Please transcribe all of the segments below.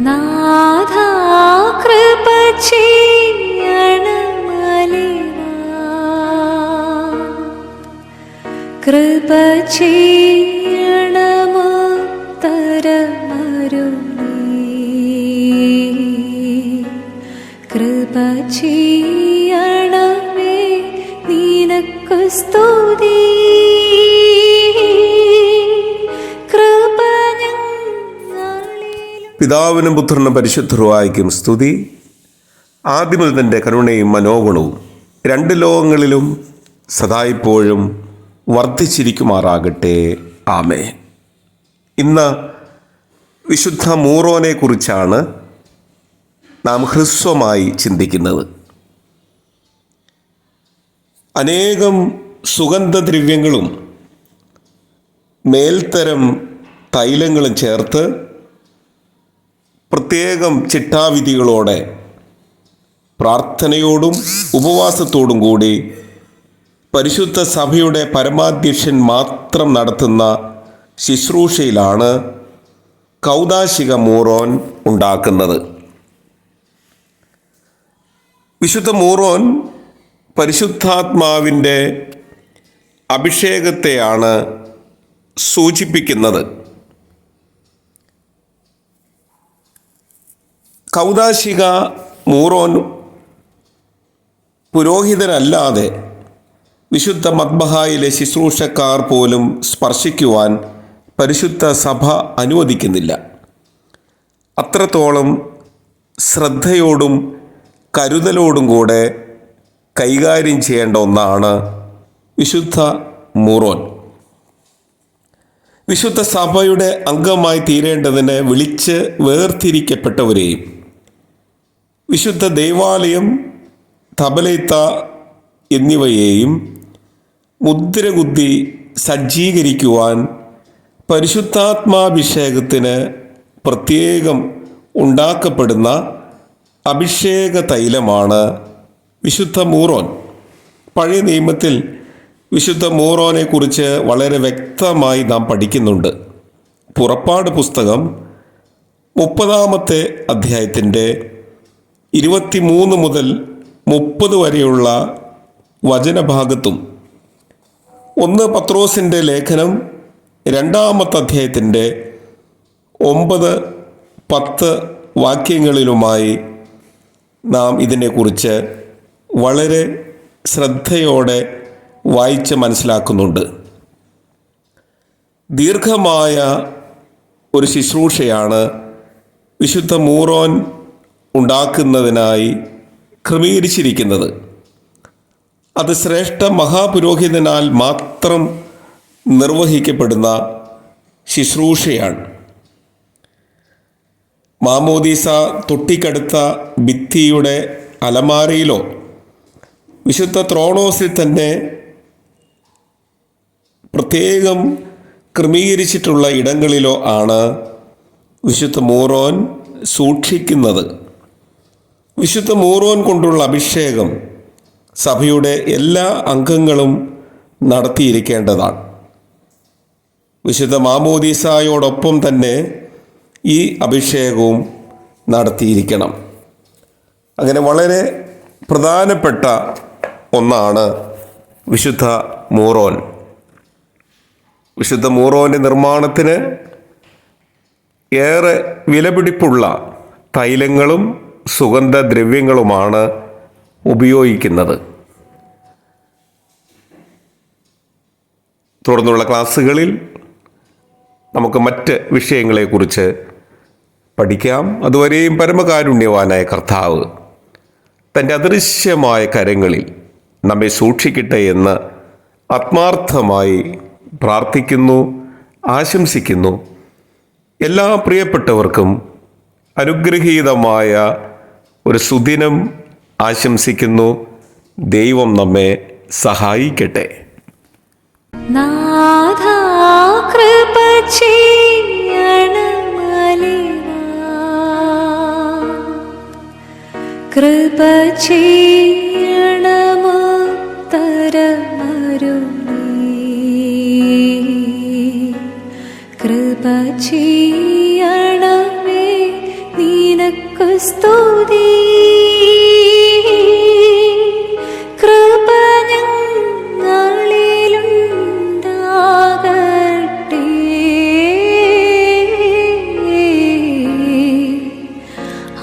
നാഥാ കൃപ കൃപ ചെയ്യണമുത്തരമരുളീ കൃപ ചെയ്യണമേ നിനക്കു സ്തുതി. പിതാവിനും പുത്രനും പരിശുദ്ധരുവായിക്കും സ്തുതി. ആദ്യമൽ തന്റെ കരുണയും മനോഗുണവും രണ്ട് ലോകങ്ങളിലും സദായിപ്പോഴും വർദ്ധിച്ചിരിക്കുമാറാകട്ടെ. ആമേ ഇന്ന് വിശുദ്ധ മൂറോനെക്കുറിച്ചാണ് നാം ഹ്രസ്വമായി ചിന്തിക്കുന്നത്. അനേകം സുഗന്ധദ്രവ്യങ്ങളും മേൽത്തരം തൈലങ്ങളും ചേർത്ത് പ്രത്യേകം ചിട്ടാവിധികളോടെ പ്രാർത്ഥനയോടും ഉപവാസത്തോടും കൂടി പരിശുദ്ധ സഭയുടെ പരമാധ്യക്ഷൻ മാത്രം നടത്തുന്ന ശുശ്രൂഷയിലാണ് കൗതാശിക മൂറോൻ ഉണ്ടാക്കുന്നത്. വിശുദ്ധ മൂറോൻ പരിശുദ്ധാത്മാവിന്റെ അഭിഷേകത്തെയാണ് സൂചിപ്പിക്കുന്നത്. കൗതാശിക മൂറോൻ പുരോഹിതരല്ലാതെ വിശുദ്ധ മത്ബഹായിലെ ശുശ്രൂഷക്കാർ പോലും സ്പർശിക്കുവാൻ പരിശുദ്ധ സഭ അനുവദിക്കുന്നില്ല. അത്രത്തോളം ശ്രദ്ധയോടും കരുതലോടും കൂടെ കൈകാര്യം ചെയ്യേണ്ട ഒന്നാണ് വിശുദ്ധ മൂറോൻ. വിശുദ്ധ സഭയുടെ അംഗമായി തീരേണ്ടതിന് വിളിച്ച് വേർതിരിക്കപ്പെട്ടവരെയും വിശുദ്ധ ദേവാലയം തബലൈത്ത എന്നിവയെയും മുദ്രകുത്തി സജ്ജീകരിക്കുവാൻ പരിശുദ്ധാത്മാഭിഷേകത്തിന് പ്രത്യേകം ഉണ്ടാക്കപ്പെടുന്ന അഭിഷേക തൈലമാണ് വിശുദ്ധ മൂറോൻ. പഴയ നിയമത്തിൽ വിശുദ്ധ മൂറോനെക്കുറിച്ച് വളരെ വ്യക്തമായി നാം പഠിക്കുന്നുണ്ട്. പുറപ്പാട് പുസ്തകം മുപ്പതാമത്തെ അധ്യായത്തിന്റെ ഇരുപത്തിമൂന്ന് മുതൽ മുപ്പത് വരെയുള്ള വചനഭാഗത്തും ഒന്ന് പത്രോസിന്റെ ലേഖനം രണ്ടാമത്തെ അധ്യായത്തിന്റെ ഒമ്പത് പത്ത് വാക്യങ്ങളിലുമായി നാം ഇതിനെക്കുറിച്ച് വളരെ ശ്രദ്ധയോടെ വായിച്ച് മനസ്സിലാക്കുന്നുണ്ട്. ദീർഘമായ ഒരു ശുശ്രൂഷയാണ് വിശുദ്ധ മൂറോൻ ഉണ്ടാക്കുന്നതിനായി ക്രമീകരിച്ചിരിക്കുന്നത്. അത് ശ്രേഷ്ഠ മഹാപുരോഹിതനാൽ മാത്രം നിർവഹിക്കപ്പെടുന്ന ശുശ്രൂഷയാണ്. മാമോദീസ തൊട്ടിക്കടുത്ത ഭിത്തിയുടെ അലമാരയിലോ വിശുദ്ധ ത്രോണോസിൽ തന്നെ പ്രത്യേകം ക്രമീകരിച്ചിട്ടുള്ള ഇടങ്ങളിലോ ആണ് വിശുദ്ധ മോറോൻ സൂക്ഷിക്കുന്നത്. വിശുദ്ധ മൂറോൻ കൊണ്ടുള്ള അഭിഷേകം സഭയുടെ എല്ലാ അംഗങ്ങളും നടത്തിയിരിക്കേണ്ടതാണ്. വിശുദ്ധ മാമോദീസായോടൊപ്പം തന്നെ ഈ അഭിഷേകവും നടത്തിയിരിക്കണം. അങ്ങനെ വളരെ പ്രധാനപ്പെട്ട ഒന്നാണ് വിശുദ്ധ മൂറോൻ. വിശുദ്ധ മൂറോന്റെ നിർമ്മാണത്തിന് ഏറെ വിലപിടിപ്പുള്ള തൈലങ്ങളും സുഗന്ധദ്രവ്യങ്ങളുമാണ് ഉപയോഗിക്കുന്നത്. തുടർന്നുള്ള ക്ലാസ്സുകളിൽ നമുക്ക് മറ്റ് വിഷയങ്ങളെക്കുറിച്ച് പഠിക്കാം. അതുവരെയും പരമകാരുണ്യവാനായ കർത്താവ് തന്റെ അദൃശ്യമായ കരങ്ങളിൽ നമ്മെ സൂക്ഷിക്കട്ടെ എന്ന് ആത്മാർത്ഥമായി പ്രാർത്ഥിക്കുന്നു ആശംസിക്കുന്നു. എല്ലാ പ്രിയപ്പെട്ടവർക്കും അനുഗ്രഹീതമായ ഒരു സുദിനം ആശംസിക്കുന്നു. ദൈവം നമ്മെ സഹായിക്കട്ടെ. കൃപ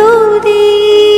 നിനക്കു